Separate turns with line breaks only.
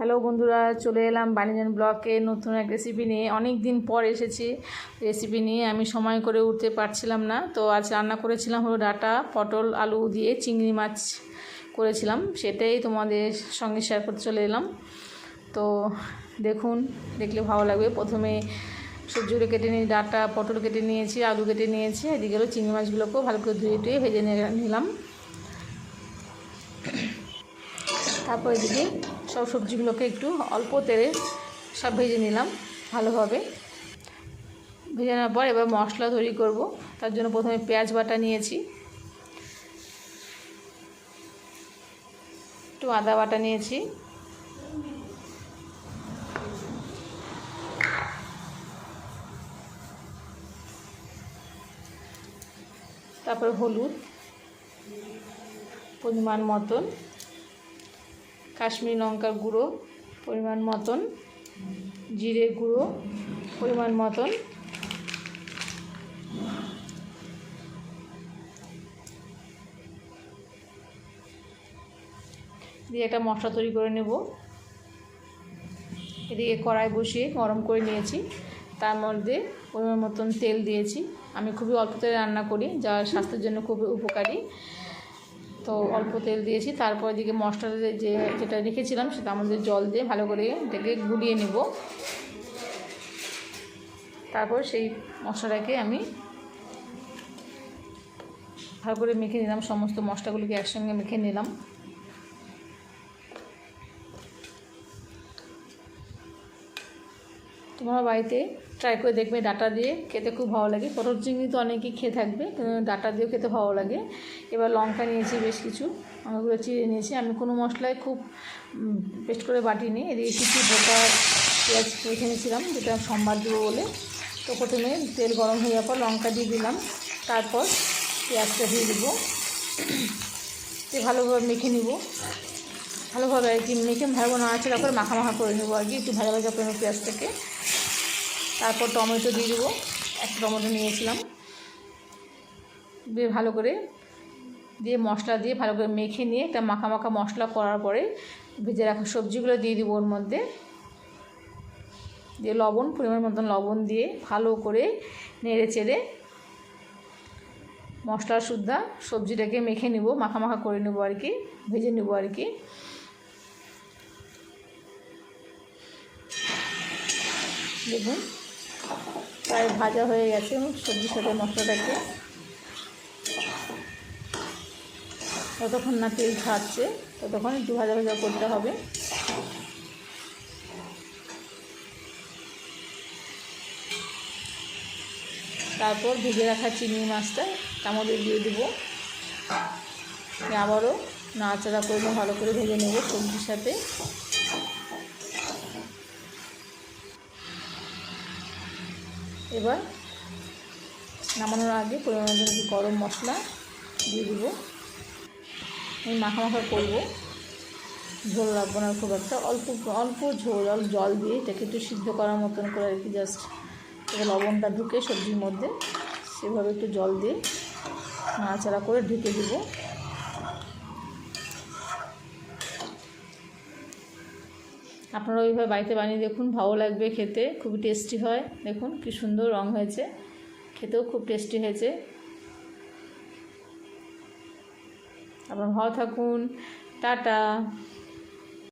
Hello বন্ধুরা, চলে এলাম বাণিজ্য ব্লকে নতুন এক রেসিপি নিয়ে। অনেক দিন পর এসেছি রেসিপি নিয়ে, আমি সময় করে উঠতে পারছিলাম না। তো আজ রান্না করেছিলাম হলো ডাটা, পটল, আলু দিয়ে চিংড়ি মাছ করেছিলাম। সেটাই তোমাদের সঙ্গে শেয়ার করতে চলে এলাম। তো দেখুন, দেখলে ভালো লাগবে। প্রথমে সবজিগুলো কেটে নিয়ে, ডাটা, পটল কেটে নিয়েছি, আলু কেটে নিয়েছি। এদিকে চিংড়ি মাছগুলোকেও ভালো করে ধুয়ে টুয়ে ভেজে নিয়ে- নিলাম। তারপর এদিকে সব সবজিগুলোকে একটু অল্প তেলে সব ভেজে নিলাম, ভালোভাবে। ভেজে নেওয়ার পর এবার মশলা তৈরি করব, তার জন্য প্রথমে পেঁয়াজ বাটা নিয়েছি। একটু আদা বাটা নিয়েছি। তারপরে হলুদ পরিমাণ মতন। কাশ্মীরি লঙ্কার গুঁড়ো, পরিমাণ মতন। জিরে গুঁড়ো, পরিমাণ মতন। দিয়ে একটা মশলা তৈরি করে নেব। এদিকে কড়াই বসিয়ে গরম করে নিয়েছি। তার মধ্যে পরিমাণ মতন তেল দিয়েছি। আমি খুবই অল্প তেলে রান্না করি, যা স্বাস্থ্যের জন্য খুবই উপকারী। তো অল্প তেল দিয়েছি। তারপর এদিকে মশলাটা যে যেটা রেখেছিলাম সেটা আমাদের জল দিয়ে ভালো করে এটাকে গুলিয়ে নেব। তারপর সেই মশলাটাকে আমি ভালো করে মেখে নিলাম, সমস্ত মশলাগুলিকে একসঙ্গে মেখে নিলাম। তোমার বাড়িতে ট্রাই করে দেখবে ডাটা দিয়ে। খেতে খুব ভালো লাগে। পটল চিংড়ি তো অনেকেই খেয়ে থাকবে ডাটা দিয়েও খেতে ভালো লাগে। এবার লঙ্কা নিয়েছি বেশ কিছু। আমাগুলো চিড়ে নিয়েছি। আমি কোনো মশলায় খুব পেস্ট করে বাটিনি। এদিকে কিছু গোটা পেঁয়াজ রেখে নিয়েছিলাম, যেটা সম্বাদ দেবো বলে। তো প্রথমে তেল গরম হয়ে যাওয়ার পর লঙ্কা দিয়ে দিলাম। তারপর পেঁয়াজটা দিয়ে দেবো। দিয়ে ভালোভাবে মেখে নিব। ভালোভাবে আর কি মেখে ভালো নাড়াচাড়া করে মাখা মাখা করে নেব আর কি। একটু ভাজা ভাজা করে নেব পেঁয়াজটাকে। তারপর টমেটো দিয়ে দেবো। একটা টমেটো নিয়েছিলাম। দিয়ে ভালো করে দিয়ে মশলা দিয়ে ভালো করে মেখে নিয়ে একটা মাখা মাখা মশলা করার পরে ভেজে রাখা সবজিগুলো দিয়ে দিব ওর মধ্যে। দিয়ে লবণ, পরিমাণ মতন লবণ দিয়ে ভালো করে নেড়ে চেড়ে মশলা সুদ্ধা সবজিটাকে মেখে নেব, মাখা মাখা করে নেব আর কি, ভেজে নেব আর কি। দেখুন প্রায় ভাজা হয়ে গেছে সবজির সাথে মশলাটাকে। যতক্ষণ না তেল ছাড়ছে, ততক্ষণ একটু ভাজা ভাজা করতে হবে। তারপর ভেজে রাখা চিংড়ি মাছটা মধ্যে দিয়ে দেবো। আবারও নাড়াচাড়া করে ভালো করে ভেজে নেব সবজির সাথে। এবার নামানোর আগে পরিমাণ একটু গরম মশলা দিয়ে দেবো। আমি মাখা মাখা করব। ঝোল রাখব না, খুব একটা। অল্প অল্প ঝোল, অল্প জল দিয়ে এটাকে একটু সিদ্ধ করার মতন করে আর কি জাস্ট লবণটা ঢুকে সবজির মধ্যে, সেভাবে একটু জল দিয়ে নাড়াচাড়া করে ঢেকে দেবো। আপনারা ওইভাবে বাড়িতে বানিয়ে দেখুন, ভালো লাগবে খেতে খুব টেস্টি হয়। দেখুন কি সুন্দর রং হয়েছে, খেতেও খুব টেস্টি হয়েছে। আপনার ভালো থাকুন, টাটা।